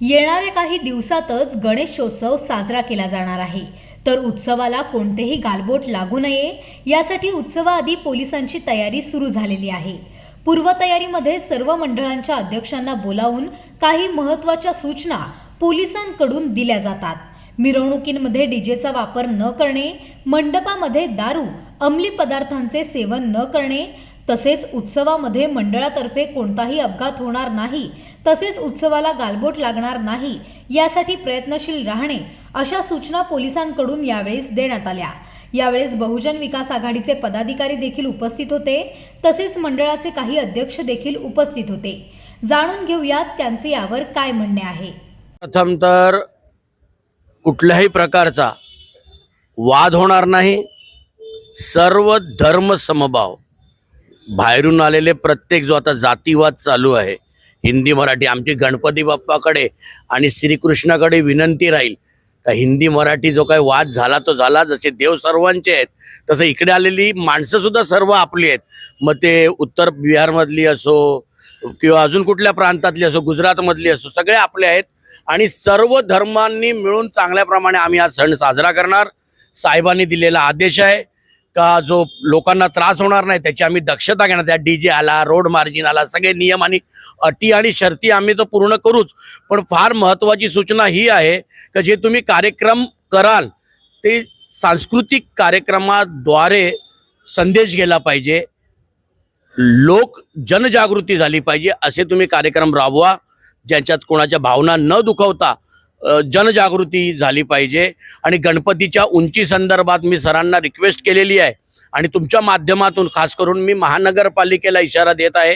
येणाऱ्या काही दिवसातच गणेशोत्सव साजरा केला जाणार आहे. तर उत्सवाला कोणतेही गालबोट लागू नये यासाठी उत्सवाआधी पोलिसांची तयारी सुरू झालेली आहे. पूर्वतयारीमध्ये सर्व मंडळांच्या अध्यक्षांना बोलावून काही महत्त्वाच्या सूचना पोलिसांकडून दिल्या जातात. मिरवणुकींमध्ये डीजेचा वापर न करणे मंडपामध्ये दारू अंमली पदार्थांचे सेवन न करणे तसेच उत्सवामध्ये मंडळातर्फे कोणताही अपघात होणार नाही तसेच उत्सवाला गालबोट लागणार नाही यासाठी प्रयत्नशील राहणे अशा सूचना पोलिसांकडून यावेळेस देण्यात आल्या. यावेळेस बहुजन विकास आघाडीचे पदाधिकारी देखील उपस्थित होते तसेच मंडळाचे काही अध्यक्ष देखील उपस्थित होते. जाणून घेऊयात त्यांचे यावर काय म्हणणे आहे. प्रथम तर कुठल्याही प्रकारचा वाद होणार नाही. सर्व धर्म समभाव. बाहेरून आलेले प्रत्येक जो आता जातीवाद चालू आहे हिंदी मराठी आमची गणपती बाप्पाकडे आणि श्रीकृष्णाकडे विनंती राहील का हिंदी मराठी जो काही वाद झाला तो झाला जसे देव सर्वांचे आहेत तसं इकडे आलेली माणसं सुद्धा सर्व आपली आहेत. मग ते उत्तर बिहारमधली असो किंवा अजून कुठल्या प्रांतातली असो गुजरातमधली असो सगळे आपले आहेत आणि सर्व धर्मांनी मिळून चांगल्या प्रमाणे आम्ही हा सण साजरा करणार. साहेबांनी दिलेला आदेश आहे. का जो लोकांना त्रास होणार नाही त्याची आम्ही दक्षता घेणार. त्या डी जे आला रोड मार्जिन आला सगळे नियम आणि अटी आणि शर्ती आम्ही तर पूर्ण करूच. पण फार महत्त्वाची सूचना ही आहे का जे तुम्ही कार्यक्रम कराल ते सांस्कृतिक कार्यक्रमाद्वारे संदेश गेला पाहिजे. लोक जनजागृती झाली पाहिजे असे तुम्ही कार्यक्रम राबवा ज्यांच्यात कोणाच्या भावना न दुखवता जनजागृती झाली पाहिजे. आणि गणपतीच्या उंची संदर्भात मी सरांना रिक्वेस्ट केलेली आहे. आणि तुमच्या माध्यमातून खास करून मी महानगरपालिकेला इशारा देत आहे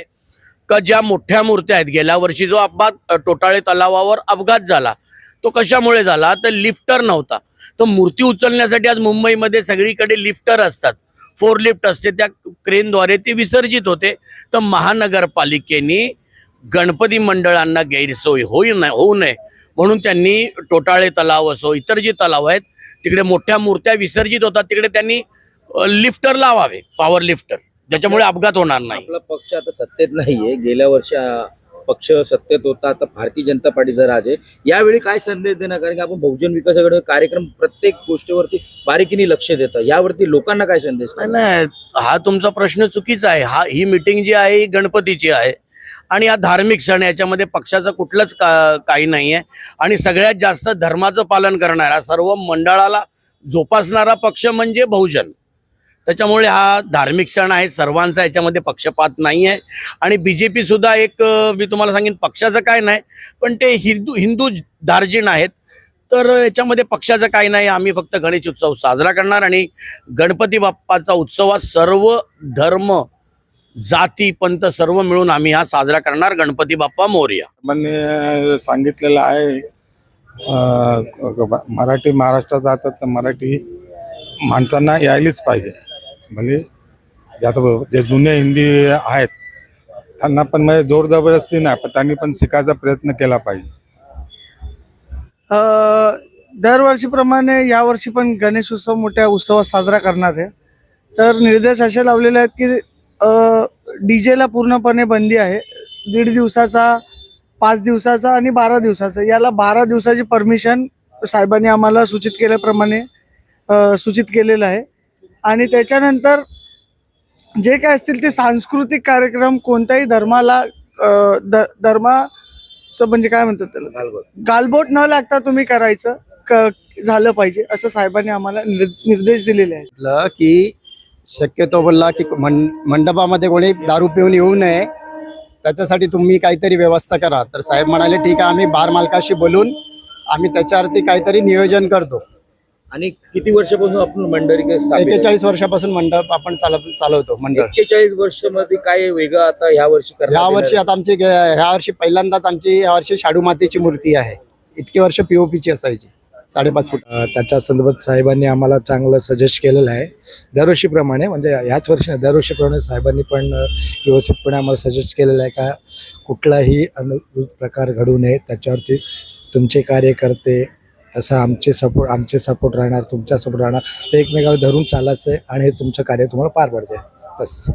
का ज्या मोठ्या मूर्त्या आहेत गेल्या वर्षी जो अपघात टोटाळे तलावावर अपघात झाला तो कशामुळे झाला? तर लिफ्टर नव्हता. तर मूर्ती उचलण्यासाठी आज मुंबईमध्ये सगळीकडे लिफ्टर असतात. फोर लिफ्ट असते त्या क्रेनद्वारे ते विसर्जित होते. तर महानगरपालिकेने गणपती मंडळांना गैरसोय होऊ नये होऊ नये. म्हणून त्यांनी टोटाळे तलाव असो इतर जे तलाव आहेत तिकडे मोठ्या मूर्त्या विसर्जित होतात. तिकडे त्यांनी लिफ्टर लावावे पॉवर लिफ्टर ज्याच्यामुळे अपघात होणार नाही. आपला पक्ष आता सत्तेत नाहीये. गेल्या वर्षी पक्ष सत्तेत होता. आता भारतीय जनता पार्टीचा राज आहे. यावेळी काय संदेश देणार? कारण की आपण बहुजन विकासाकडे कार्यक्रम प्रत्येक गोष्टीवरती बारीकीने लक्ष देतं. यावरती लोकांना काय संदेश नाही नाही. हा तुमचा प्रश्न चुकीचा आहे. हा ही मिटिंग जी आहे ही गणपतीची आहे. आणि हा धार्मिक सण याच्यामध्ये पक्षाचं कुठलंच का काही नाही आहे आणि सगळ्यात जास्त धर्माचं पालन करणारा सर्व मंडळाला जोपासणारा पक्ष म्हणजे बहुजन. त्याच्यामुळे हा धार्मिक सण आहे सर्वांचा याच्यामध्ये पक्षपात नाही आहे आणि बी जे पीसुद्धा एक मी तुम्हाला सांगेन पक्षाचं काय नाही पण ते हिंदू हिंदू दार्जिन आहेत. तर याच्यामध्ये पक्षाचं काही नाही आम्ही फक्त गणेश उत्सव साजरा करणार आणि गणपती बाप्पाचा उत्सव हा सर्व धर्म जाती पंत सर्व मिळून आम्ही हा साजरा करणार. गणपती बाप्पा मोर्या. साहेबांनी सांगितलेलं आहे. मराठी महाराष्ट्रात राहतात तर मराठी माणसांना यायलीच पाहिजे. म्हणजे जे आता जे जुने हिंदी आहेत त्यांना पण म्हणजे जोर जबरदस्ती नाही पण त्यांनी पण शिकायचा प्रयत्न केला पाहिजे. अ, दरवर्षीप्रमाणे यावर्षी पण गणेश उत्सव मोठ्या उत्सवात साजरा करणार आहे. तर निर्देश असे लावलेले आहेत की डीजेला पूर्णपणे बंदी आहे. दीड दिवसाचा पाच दिवसाचा आणि बारा दिवसाचा. याला बारा दिवसाची परमिशन साहेबांनी आम्हाला सूचित केल्याप्रमाणे सूचित केलेलं आहे. आणि त्याच्यानंतर जे काय असतील ते सांस्कृतिक कार्यक्रम कोणत्याही धर्माला ध धर्माचं म्हणजे काय म्हणतात त्याला? गालबोट. न लागता तुम्ही करायचं झालं पाहिजे असं साहेबांनी आम्हाला निर- निर्देश दिलेले आहेत. की शक्यतो बोलला की मं मंडपामध्ये कोणी दारू पिऊन येऊ नये त्याच्यासाठी तुम्ही काहीतरी व्यवस्था करा. तर साहेब म्हणाले ठीक आहे आम्ही बार मालकाशी बोलून आम्ही त्याच्यावरती काहीतरी नियोजन करतो. आणि किती वर्षापासून आपण मंडळी? एकेचाळीस वर्षापासून मंडप आपण चालव चालवतो मंडळ एक्केचाळीस वर्षामध्ये काय वेगळं आता ह्या वर्षी ह्या वर्षी आता आमची ह्या वर्षी पहिल्यांदाच आमची ह्या वर्षी शाडू मातीची मूर्ती आहे. इतकी वर्ष पीओपीची असायची. साडेपाच फूट. त्याच्या संदर्भात साहेबांनी आम्हाला चांगलं सजेस्ट केलेलं आहे. दरवर्षीप्रमाणे म्हणजे ह्याच वर्षी नाही, दरवर्षीप्रमाणे साहेबांनी पण व्यवस्थितपणे आम्हाला सजेस्ट केलेलं आहे का कुठलाही अनु प्रकार घडू नये त्याच्यावरती तुमचे कार्यकर्ते तसं आमचे सपोर्ट आमचे सपोर्ट राहणार तुमचा सपोर्ट राहणार. ते एकमेकाला धरून चालायचं आहे आणि हे तुमचं कार्य तुम्हाला पार पडते बस.